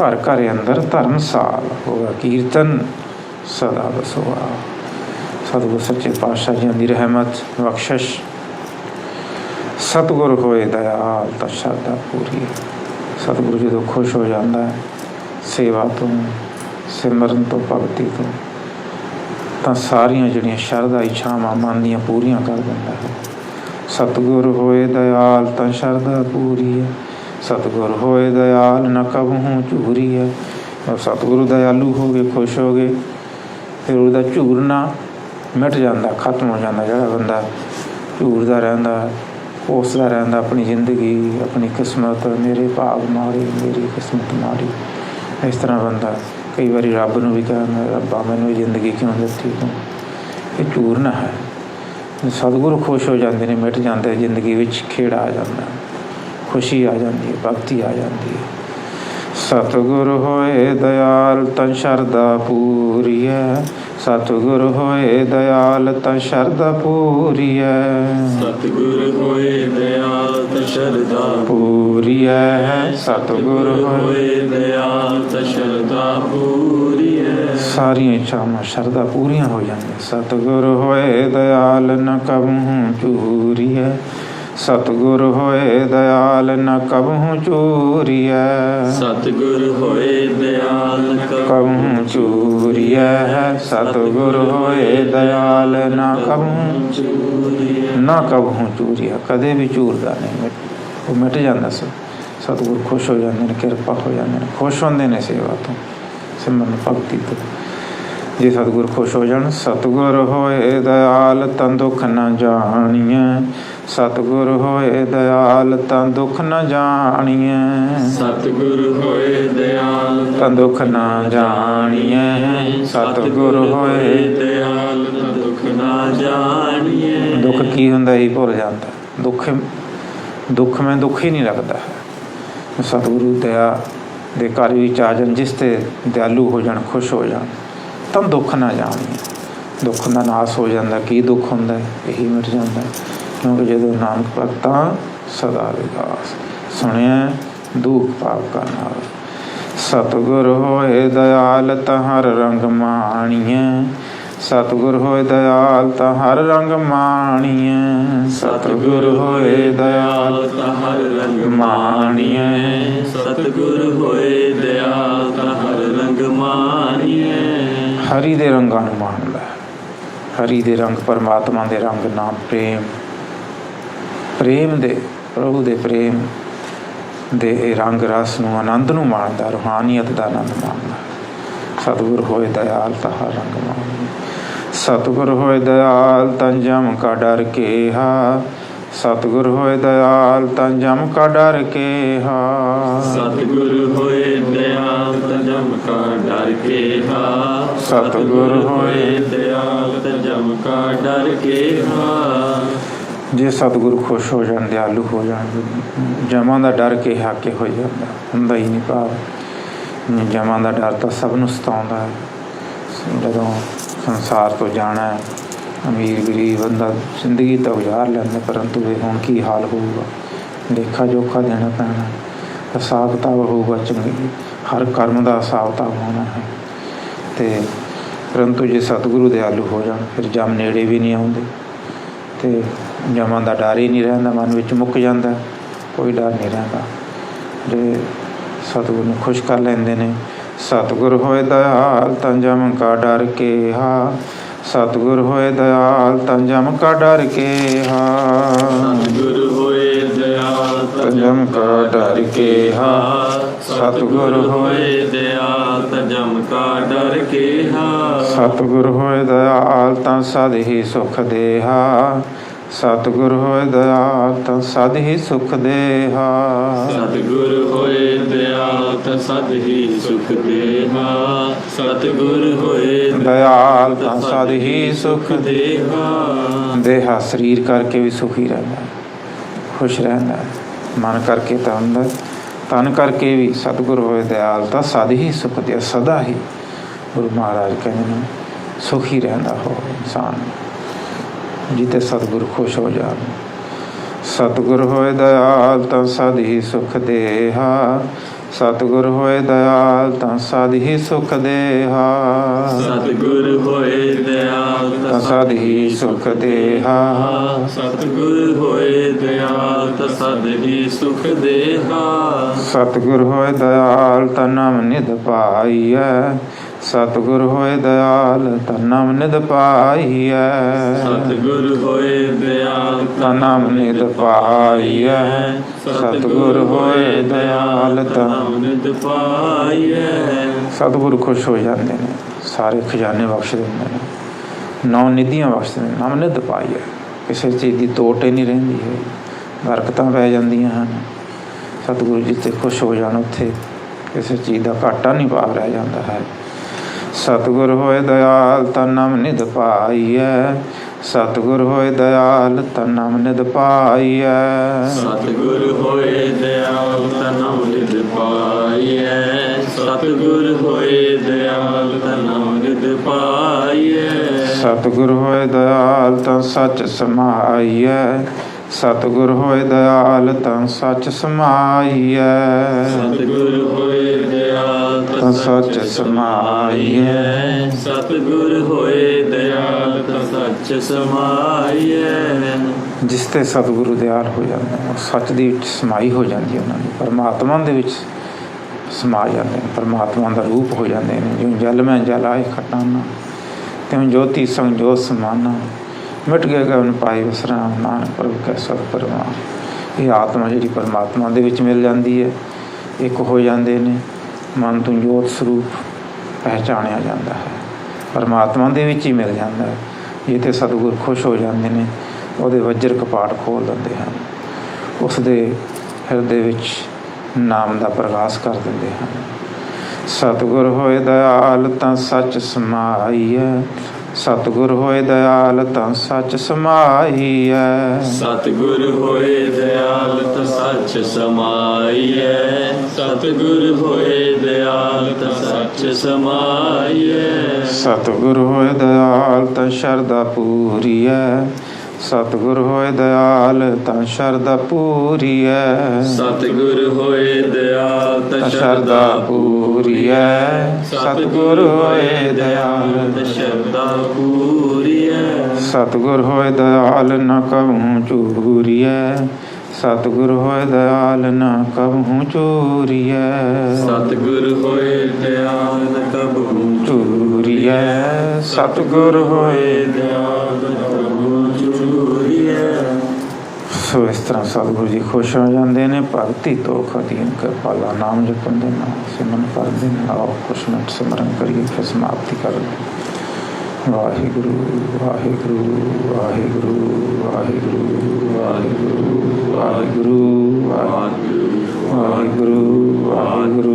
ਘਰ ਘਰ ਅੰਦਰ ਧਰਮਸਾਲ ਹੋਗਾ, ਕੀਰਤਨ ਸਦਾ ਬਸੋਆ। ਸਤਿਗੁਰ ਸੱਚੇ ਪਾਤਸ਼ਾਹ ਜੀ ਦੀ ਰਹਿਮਤ, ਬਖਸ਼ਿਸ਼। ਸਤਿਗੁਰ ਹੋਏ ਦਇਆਲ, ਤਾਂ ਸ਼ਰਧਾ ਪੂਰੀ ਸਤਿਗੁਰ ਜਦੋਂ ਖੁਸ਼ ਹੋ ਜਾਂਦਾ ਹੈ, ਸੇਵਾ ਤੋਂ, ਸਿਮਰਨ ਤੋਂ, ਭਗਤੀ ਤੋਂ, ਤਾਂ ਸਾਰੀਆਂ ਜਿਹੜੀਆਂ ਸ਼ਰਧਾ ਇੱਛਾਵਾਂ ਮਨ ਦੀਆਂ ਪੂਰੀਆਂ ਕਰ ਦਿੰਦਾ ਹੈ। ਸਤਿਗੁਰ ਹੋਏ ਦਇਆਲ, ਤਾਂ ਸ਼ਰਧਾ ਪੂਰੀ ਹੈ। ਸਤਿਗੁਰ ਹੋਏ ਦਇਆਲ ਨਾ ਕਬਹੂ ਝੂਰੀ ਹੈ। ਔਰ ਸਤਿਗੁਰੂ ਦਇਆਲੂ ਹੋ ਗਏ ਖੁਸ਼ ਹੋ ਗਏ ਫਿਰ ਉਹਦਾ ਝੂਰਨਾ ਮਿਟ ਜਾਂਦਾ, ਖਤਮ ਹੋ ਜਾਂਦਾ ਜਿਹੜਾ ਬੰਦਾ ਝੂਰਦਾ ਰਹਿੰਦਾ ਕੋਸਦਾ ਰਹਿੰਦਾ ਆਪਣੀ ਜ਼ਿੰਦਗੀ, ਆਪਣੀ ਕਿਸਮਤ, ਮੇਰੇ ਭਾਗ ਮਾਰੀ ਮੇਰੀ ਕਿਸਮਤ ਮਾਰੀ ਇਸ ਤਰ੍ਹਾਂ ਬੰਦਾ ਕਈ ਵਾਰੀ ਰੱਬ ਨੂੰ ਵੀ ਕਹਿੰਦਾ, ਰੱਬਾ ਮੈਨੂੰ ਇਹ ਜ਼ਿੰਦਗੀ ਕਿਉਂ ਦਿੱਤੀ ਤੂੰ? ਇਹ ਚੂਰਨਾ ਹੈ। ਸਤਿਗੁਰੂ ਖੁਸ਼ ਹੋ ਜਾਂਦੇ ਨੇ, ਮਿਟ ਜਾਂਦੇ, ਜ਼ਿੰਦਗੀ ਵਿੱਚ ਖੇੜਾ ਆ ਜਾਂਦਾ। ਖੁਸ਼ੀ ਆ ਜਾਂਦੀ ਹੈ ਭਗਤੀ ਆ ਜਾਂਦੀ ਹੈ। ਸਤਿਗੁਰ ਹੋਏ ਦਇਆਲ ਤਨ ਸ਼ਰਦਾ ਪੂਰੀਐ। ਸਤਿਗੁਰ ਹੋਏ ਦਇਆਲ ਤਨ ਸ਼ਰਦਾ ਪੂਰੀਐ। ਸਤਿਗੁਰ ਹੋਏ ਦਇਆਲ ਤੇ ਸ਼ਰਦਾ ਪੂਰੀਐ। ਸਤਿਗੁਰ ਹੋਏ ਦਇਆਲ ਤੇ ਸ਼ਰਦਾ ਪੂਰੀ ਹੈ ਸਾਰੀਆਂ ਇੱਛਾਵਾਂ ਸ਼ਰਧਾ ਪੂਰੀਆਂ ਹੋ ਜਾਂਦੀਆਂ। ਸਤਿਗੁਰ ਹੋਏ ਦਇਆਲ ਨ ਕਬਹੂ ਚੂਰੀਐ। ਸਤਿਗੁਰ ਹੋਏ ਦਇਆਲ ਨ ਕਬਹੂ ਚੂਰੀਐ। ਸਤਿਗੁਰ ਹੋਏ ਦਇਆਲ ਕਬਹੂ ਚੂਰੀਐ। ਸਤਿਗੁਰ ਹੋਏ ਦਇਆਲ ਨ ਕਬਹੂ ਚੂਰੀ ਨਾ ਕਬਹੂ ਚੂਰੀਐ। ਕਦੇ ਵੀ ਚੂਰਦਾ ਨਹੀਂ ਉਹ ਮਿਟ ਜਾਂਦਾ ਸੋ। ਸਤਿਗੁਰ ਖੁਸ਼ ਹੋ ਜਾਂਦੇ ਨੇ ਕਿਰਪਾ ਹੋ ਜਾਂਦੇ ਨੇ। ਖੁਸ਼ ਹੁੰਦੇ ਨੇ ਸੇਵਾ ਤੋਂ ਸਿਮਰਨ ਭਗਤੀ ਤੋਂ। ਜੇ ਸਤਿਗੁਰ ਖੁਸ਼ ਹੋ ਜਾਣ ਸਤਿਗੁਰ ਹੋਏ ਦਇਆਲ ਤਾਂ ਦੁੱਖ ਨਾ ਜਾਣੀਐ। ਸਤਿਗੁਰ ਹੋਏ ਦਇਆਲ ਤਾਂ ਦੁੱਖ ਨਾ ਜਾਣੀਐ। ਸਤਿਗੁਰ ਹੋਏ ਦਇਆਲ ਤਾਂ ਦੁੱਖ ਨਾ ਜਾਣੀਐ। ਸਤਿਗੁਰ ਹੋਏ ਦਇਆਲ ਤਾਂ ਦੁੱਖ ਨਾ ਜਾਣੀਏ ਦੁੱਖ ਕੀ ਹੁੰਦਾ ਇਹ ਭੁੱਲ ਜਾਂਦਾ। ਦੁੱਖ ਦੁੱਖ ਮੈਂ ਦੁੱਖ ਹੀ ਨਹੀਂ ਲੱਗਦਾ। ਹੈ ਸਤਿਗੁਰੂ ਦਇਆ ਦੇ ਘਰ ਵਿੱਚ ਆ ਜਾਣ ਜਿਸ ਤੇ ਦਿਆਲੂ ਹੋ ਜਾਣ ਖੁਸ਼ ਹੋ ਜਾਣ ਤਾਂ ਦੁੱਖ ਨਾ ਜਾਣੀ ਦੁੱਖ ਦਾ ਨਾਸ ਹੋ ਜਾਂਦਾ। ਕੀ ਦੁੱਖ ਹੁੰਦਾ? ਹੈ ਇਹੀ ਮਿਟ ਜਾਂਦਾ। ਹੈ। ਕਿਉਂਕਿ ਜਦੋਂ ਨਾਨਕ ਭਗਤਾਂ ਸਦਾ ਵਿਗਾਸ ਸੁਣਿਆ ਦੁੱਖ ਪਾਪ ਕਾ ਨਾਲ ਸਤਿਗੁਰ ਹੋਏ ਦਇਆਲ ਤਾਂ ਹਰ ਰੰਗ ਮਾਣੀਐ। ਸਤਿਗੁਰ ਹੋਏ ਦਇਆਲ ਤਾਂ ਹਰ ਰੰਗ ਮਾਣੀਐ। ਸਤਿਗੁਰ ਹੋਏ ਦਇਆਲ ਤਾਂ ਹਰ ਰੰਗ ਮਾਣੀਐ। ਸਤਿਗੁਰ ਹੋਏ ਦਇਆਲ ਤਾਂ ਹਰ ਰੰਗ ਮਾਨੀਏ ਹਰੀ ਦੇ ਰੰਗਾਂ ਨੂੰ ਮਾਣ ਲੈ। ਹਰੀ ਦੇ ਰੰਗ ਪਰਮਾਤਮਾ ਦੇ ਰੰਗ, ਨਾਮ, ਪ੍ਰੇਮ। ਪ੍ਰੇਮ ਦੇ ਪ੍ਰਭੂ ਦੇ ਪ੍ਰੇਮ ਦੇ ਇਹ ਰੰਗ ਰਸ ਨੂੰ ਆਨੰਦ ਨੂੰ ਮਾਣਦਾ ਰੂਹਾਨੀਅਤ ਦਾ ਆਨੰਦ ਮਾਣਦਾ। ਸਤਿਗੁਰ ਹੋਏ ਦਇਆਲ ਤਾਂ ਹਰ ਰੰਗ ਮਾਣਦਾ। ਸਤਿਗੁਰ ਹੋਏ ਦਇਆਲ ਤਾਂ ਜਮ ਕਾ ਡਰ ਕੇ ਹਾ ਸਤਿਗੁਰ ਹੋਏ ਦਇਆਲ ਤਾਂ ਜਮ ਕਾ ਡਰ ਕੇ ਹਾ ਸਤਿਗੁਰ ਹੋਏ ਦਇਆਲ ਤਾਂ ਜਮ ਕਾ ਡਰ ਕੇ ਹਾ ਸਤਿਗੁਰ ਹੋਏ ਦਇਆਲ ਤਾਂ ਜਮ ਕਾ ਡਰ ਕੇ ਹਾ ਜੇ ਸਤਿਗੁਰੂ ਖੁਸ਼ ਹੋ ਜਾਣ, ਦਿਆਲੂ ਹੋ ਜਾਣ, ਜਮਾਂ ਦਾ ਡਰ ਕੇ ਹਾਕੇ ਹੋ ਜਾਂਦਾ, ਹੁੰਦਾ ਹੀ ਨਹੀਂ ਭਾਵ। ਜਮਾਂ ਦਾ ਡਰ ਤਾਂ ਸਭ ਨੂੰ ਸਤਾਉਂਦਾ ਹੈ। ਜਦੋਂ ਸੰਸਾਰ ਤੋਂ ਜਾਣਾ ਹੈ, ਅਮੀਰ ਗਰੀਬ ਬੰਦਾ ਜ਼ਿੰਦਗੀ ਤਾਂ ਗੁਜ਼ਾਰ ਲੈਂਦਾ ਪਰੰਤੂ ਇਹ ਹੁਣ ਕੀ ਹਾਲ ਹੋਊਗਾ? ਦੇਖਾ ਜੋਖਾ ਦੇਣਾ ਪੈਣਾ। ਹਿਸਾਬ ਕਿਤਾਬ ਹੋਊਗਾ ਚੰਗੀ, ਹਰ ਕਰਮ ਦਾ ਹਿਸਾਬ ਕਿਤਾਬ ਹੋਣਾ ਹੈ। ਤੇ ਪਰੰਤੂ ਜੇ ਸਤਿਗੁਰੂ ਦਿਆਲੂ ਹੋ ਜਾਣ, ਫਿਰ ਜਮ ਨੇੜੇ ਵੀ ਨਹੀਂ ਆਉਂਦੇ। ਤੇ ਜਮਾਂ ਦਾ ਡਰ ਹੀ ਨਹੀਂ ਰਹਿੰਦਾ ਮਨ ਵਿੱਚ ਮੁੱਕ ਜਾਂਦਾ ਕੋਈ ਡਰ ਨਹੀਂ ਰਹਿੰਦਾ। ਜੇ ਸਤਿਗੁਰ ਨੂੰ ਖੁਸ਼ ਕਰ ਲੈਂਦੇ ਨੇ ਸਤਿਗੁਰ ਹੋਏ ਦਇਆਲ ਤਾਂ ਜਮ ਕਾ ਡਰ ਕੇ ਹਾ ਸਤਿਗੁਰ ਹੋਏ ਦਇਆਲ ਤਾਂ ਜਮ ਕਾ ਡਰ ਕੇ ਹਾ ਸਤਿਗੁਰ ਹੋਏ ਦਇਆਲ ਤਾਂ ਜਮ ਕਾ ਡਰ ਕੇ ਹਾ ਸਤਿਗੁਰ ਹੋਏ ਦਇਆਲ ਤਾਂ ਜਮ ਕਾ ਡਰ ਕੇ ਹਾ ਸਤਿਗੁਰ ਹੋਏ ਦਇਆਲ ਤਾਂ ਸਦ ਹੀ ਸੁਖ ਦੇਹਾ। ਸਤਿਗੁਰ ਹੋਏ ਦਇਆਲ ਤਾਂ ਸਦ ਹੀ ਸੁਖ ਦੇਹਾ। ਸਤਿਗੁਰ ਹੋਏ ਦਇਆਲ ਤਾਂ ਸਦ ਹੀ ਸੁਖ ਦੇਹਾ। ਸਤਿਗੁਰ ਹੋਏ ਦਇਆਲ ਤਾਂ ਸਦ ਹੀ ਸੁਖ ਦੇਹਾ। ਦੇਹਾ। ਸਰੀਰ ਕਰਕੇ ਵੀ ਸੁਖੀ ਰਹਿੰਦਾ ਖੁਸ਼ ਰਹਿੰਦਾ। ਮਨ ਕਰਕੇ ਤਾਂ ਅੰਦਰ ਤਨ ਕਰਕੇ ਵੀ ਸਤਿਗੁਰ ਹੋਏ ਦਇਆਲ ਤਾਂ ਸਦ ਹੀ ਸੁਖ ਦੇ ਸਦਾ ਹੀ ਗੁਰੂ ਮਹਾਰਾਜ ਕਹਿੰਦੇ ਨੇ ਸੁਖੀ ਰਹਿੰਦਾ ਹੋ ਇਨਸਾਨ। ਜਿੱਤੇ ਸਤਿਗੁਰ ਖੁਸ਼ ਹੋ ਜਾਣ। ਸਤਿਗੁਰ ਹੋਏ ਦਇਆਲ ਤਾਂ ਸਦ ਹੀ ਸੁਖ ਦੇਹਾ। ਸਤਿਗੁਰ ਹੋਏ ਦਇਆਲ ਤਾਂ ਸਦ ਹੀ ਸੁਖ ਦੇਹਾ। ਸਤਿਗੁਰ ਹੋਏ ਦਿਆਲ ਤਾਂ ਸਦ ਹੀ ਸੁਖ ਦੇਹਾ। ਸਤਿਗੁਰ ਹੋਏ ਦਿਆਲ ਤਾਂ ਸਦ ਹੀ ਸੁਖ ਦੇਹਾ। ਸਤਿਗੁਰ ਹੋਏ ਦਇਆਲ ਤਾਂ ਨਾਮ ਨਿਧ ਪਾਈਐ। ਸਤਿਗੁਰ ਹੋਏ ਦਇਆਲ ਤਾਂ ਨਾਮ ਨਿਧ ਪਾਈਐ। ਸਤਿਗੁਰ ਹੋਏ ਦਿਆਲ ਤਾਂ ਨਾਮ ਨਿਧ ਪਾਈਐ। ਸਤਿਗੁਰ ਹੋਏ ਦਇਆਲ ਤਾਂ ਨਾਮ ਨਿਤ ਪਾਈਐ। ਸਤਿਗੁਰ ਖੁਸ਼ ਹੋ ਜਾਂਦੇ ਨੇ ਸਾਰੇ ਖਜ਼ਾਨੇ ਬਖਸ਼ ਦਿੰਦੇ ਨੇ। ਨੌ ਨਿਧੀਆਂ ਬਖਸ਼ਦੇ ਨੇ ਨਾਮ ਨਿਧ ਪਾਈਐ। ਕਿਸੇ ਚੀਜ਼ ਦੀ ਤੋਟ ਹੀ ਨਹੀਂ ਰਹਿੰਦੀ ਹੈ। ਬਰਕਤਾਂ ਪੈ ਜਾਂਦੀਆਂ ਹਨ। ਸਤਿਗੁਰੂ ਜੀ ਤੇ ਖੁਸ਼ ਹੋ ਜਾਣ ਉੱਥੇ। ਕਿਸੇ ਚੀਜ਼ ਦਾ ਘਾਟਾ ਨਹੀਂ ਭਾਵ ਰਹਿ ਜਾਂਦਾ ਹੈ। ਸਤਿਗੁਰ ਹੋਏ ਦਇਆਲ ਤਾਂ ਨਾਮ ਨਿਧ ਪਾਈਐ। ਸਤਿਗੁਰ ਹੋਏ ਦਇਆਲ ਤਾਂ ਨਾਮ ਨਿਧ ਪਾਈਐ। ਸਤਿਗੁਰ ਹੋਏ ਦਿਆਲ ਤਾਂ ਨਾਮ ਨਿਤ ਪਾਈਐ। ਸਤਿਗੁਰ ਹੋਏ ਦਿਆਲ ਤਾਂ ਨਾਮ ਨਿਤ ਪਾਈਐ। ਸਤਿਗੁਰ ਹੋਏ ਦਇਆਲ ਤਾਂ ਸੱਚ ਸਮਾਈਐ। ਸਤਿਗੁਰ ਹੋਏ ਦਇਆਲ ਤਾਂ ਸੱਚ ਸਮਾਈਐ। ਸਤਿਗੁਰ ਹੋਏ ਦਿਆਲ ਤਾਂ ਸੱਚ ਸਮਾਈਐ। ਸਤਿਗੁਰ ਹੋਏ ਦਿਆਲ ਤਾਂ ਸੱਚ ਸਮਾਈਐ। ਜਿਸ ਤੇ ਸਤਿਗੁਰੂ ਦਿਆਲ ਹੋ ਜਾਂਦਾ ਉਹ ਸੱਚ ਦੀ ਵਿੱਚ ਸਮਾਈ ਹੋ ਜਾਂਦੀ ਹੈ ਉਹਨਾਂ ਦੀ ਪਰਮਾਤਮਾ ਦੇ ਵਿੱਚ ਸਮਾ ਜਾਂਦੇ ਨੇ ਪਰਮਾਤਮਾ ਦਾ ਰੂਪ ਹੋ ਜਾਂਦੇ ਨੇ ਜਿਉਂ ਜਲ ਮੈਂ ਜਲ ਆਏ ਖਟਾਨਾ ਤਿਉਂ ਜੋਤੀ ਸੰਗ ਜੋਤ ਸਮਾਨਾ। ਮਿਟ ਗਿਆ ਗਨ ਪਾਈ ਵਿਸਰਾਮ ਨਾਨਕ ਪ੍ਰਭ ਕੈ ਸਤ ਪਰਮਾਨ ਇਹ ਆਤਮਾ ਜਿਹੜੀ ਪਰਮਾਤਮਾ ਦੇ ਵਿੱਚ ਮਿਲ ਜਾਂਦੀ ਹੈ, ਇੱਕ ਹੋ ਜਾਂਦੇ ਨੇ, ਮਨ ਤੋਂ ਜੋਤ ਸਰੂਪ ਪਹਿਚਾਣਿਆ ਜਾਂਦਾ ਹੈ। ਪਰਮਾਤਮਾ ਦੇ ਵਿੱਚ ਹੀ ਮਿਲ ਜਾਂਦਾ ਹੈ। ਇਹ ਸਤਿਗੁਰ ਖੁਸ਼ ਹੋ ਜਾਂਦੇ ਨੇ, ਉਹਦੇ ਵਜਰ ਕਪਾਟ ਖੋਲ ਦਿੰਦੇ ਹਨ। ਉਸ ਦੇ ਹਿਰਦੇ ਵਿੱਚ ਨਾਮ ਦਾ ਪ੍ਰਕਾਸ਼ ਕਰ ਦਿੰਦੇ ਹਨ। ਸਤਿਗੁਰ ਹੋਏ ਦਇਆਲ ਤਾਂ ਸੱਚ ਸਮਾਈਐ ਸਤਿਗੁਰ ਹੋਏ ਦਇਆਲ ਤਾਂ ਸੱਚ ਸਮਾਈਐ। ਸਤਿਗੁਰ ਹੋਏ ਦਿਆਲ ਤਾਂ ਸੱਚ ਸਮਾਈਐ। ਸਤਿਗੁਰ ਹੋਏ ਦਿਆਲ ਤਾਂ ਸੱਚ ਸਮਾਈਐ। ਸਤਿਗੁਰ ਹੋਏ ਦਇਆਲ ਤਾਂ ਸ਼ਰਧਾ ਪੂਰੀਐ। ਸਤਿਗੁਰ ਹੋਏ ਦਇਆਲ ਤਾਂ ਸ਼ਰਧਾ ਪੂਰੀਐ। ਸਤਿਗੁਰ ਹੋਏ ਦਿਆਲ ਤਾਂ ਸ਼ਰਧਾ ਸ਼ਰਧਾ ਪੂਰੀਐ। ਸਤਿਗੁਰ ਹੋਏ ਦਇਆਲ ਤਾਂ ਸ਼ਰਧਾ ਪੂਰੀਐ। ਸਤਿਗੁਰ ਹੋਏ ਦਇਆਲ ਨ ਕਬਹੂ ਚੂਰੀਐ। ਸਤਿਗੁਰ ਹੋਏ ਦਇਆਲ ਨ ਕਬਹੂ ਚੂਰੀਐ। ਸਤਿਗੁਰ ਹੋਏ ਦਿਆਲ ਨ ਕਬਹੂ ਚੂਰੀਐ। ਸਤਿਗੁਰ ਹੋਏ ਦਿਆਲ ਨ ਕਬਹੂ ਚੂਰੀਐ ਸੋ ਇਸ ਤਰ੍ਹਾਂ ਸਤਿਗੁਰੂ ਜੀ ਖੁਸ਼ ਹੋ ਜਾਂਦੇ ਨੇ, ਭਗਤੀ ਤੋਂ ਖਤੀਨ ਕਿਰਪਾਲਾ ਨਾਮ ਜਪਣ ਦੇ ਨਾਲ ਸਿਮਨ ਕਰਦੇ ਨੇ। ਆਓ ਕੁਛ ਮਿੰਟ ਸਿਮਰਨ ਕਰੀਏ ਫਿਰ ਸਮਾਪਤੀ ਕਰ ਲਈਏ ਵਾਹਿਗੁਰੂ ਵਾਹਿਗੁਰੂ ਵਾਹਿਗੁਰੂ ਵਾਹਿਗੁਰੂ ਵਾਹਿਗੁਰੂ ਵਾਹਿਗੁਰੂ ਵਾਹਿਗੁਰੂ ਵਾਹਿਗੁਰੂ